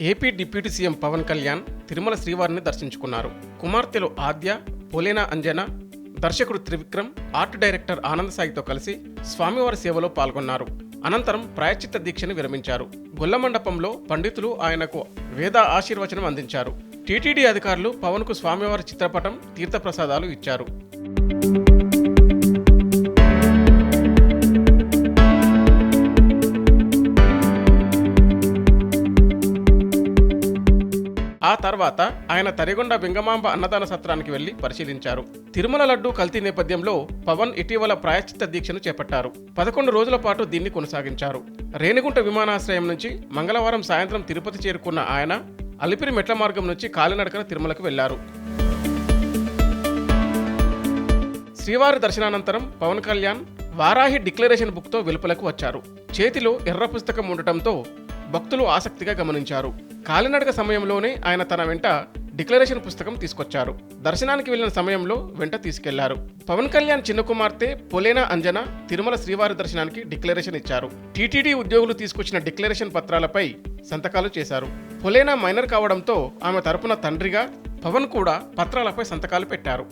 AP deputy CM Pawan Kalyan Tirumala శ్రీవారిని దర్శించుకున్నారు. కుమార్తెలు ఆద్య పొలేనా అంజన దర్శకుడు త్రివిక్రమ్ ఆర్ట్ డైరెక్టర్ ఆనంద్ సాయితో కలిసి స్వామివారి సేవలో పాల్గొన్నారు. అనంతరం ప్రాయచిత్త దీక్షను విరమించారు. గొల్ల మండపంలో పండితులు ఆయనకు వేద ఆశీర్వచనం అందించారు. టీటీడీ అధికారులు పవన్కు స్వామివారి చిత్రపటం తీర్థప్రసాదాలు ఇచ్చారు. ఆ తర్వాత ఆయన తరిగొండ వెంగమాంబ అన్నదాన సత్రానికి వెళ్ళి పరిశీలించారు. తిరుమల లడ్డు కల్తీ నేపథ్యంలో పవన్ ఇటీవల ప్రాయశ్చిత్త దీక్షను చేపట్టారు. పదకొండు రోజుల పాటు దీన్ని కొనసాగించారు. రేణిగుంట విమానాశ్రయం నుంచి మంగళవారం సాయంత్రం తిరుపతి చేరుకున్న ఆయన అలిపిరి మెట్ల మార్గం నుంచి కాలినడకన తిరుమలకు వెళ్ళారు శ్రీవారి దర్శనానంతరం పవన్ కళ్యాణ్ వారాహి డిక్లరేషన్ బుక్తో వెలుపలకు వచ్చారు. చేతిలో ఎర్ర పుస్తకం ఉండటంతో భక్తులు ఆసక్తిగా గమనించారు. కాలినడక సమయంలోనే ఆయన తన వెంట డిక్లరేషన్ పుస్తకం తీసుకొచ్చారు. దర్శనానికి వెళ్ళిన సమయంలో వెంట తీసుకెళ్ళారు. పవన్ కళ్యాణ్ చిన్న కుమార్తె పొలేనా అంజన తిరుమల శ్రీవారి దర్శనానికి డిక్లరేషన్ ఇచ్చారు. టీటీడీ ఉద్యోగులు తీసుకొచ్చిన డిక్లరేషన్ పత్రాలపై సంతకాలు చేశారు. పొలేనా మైనర్ కావడంతో ఆమె తరపున తండ్రిగా పవన్ కూడా పత్రాలపై సంతకాలు పెట్టారు.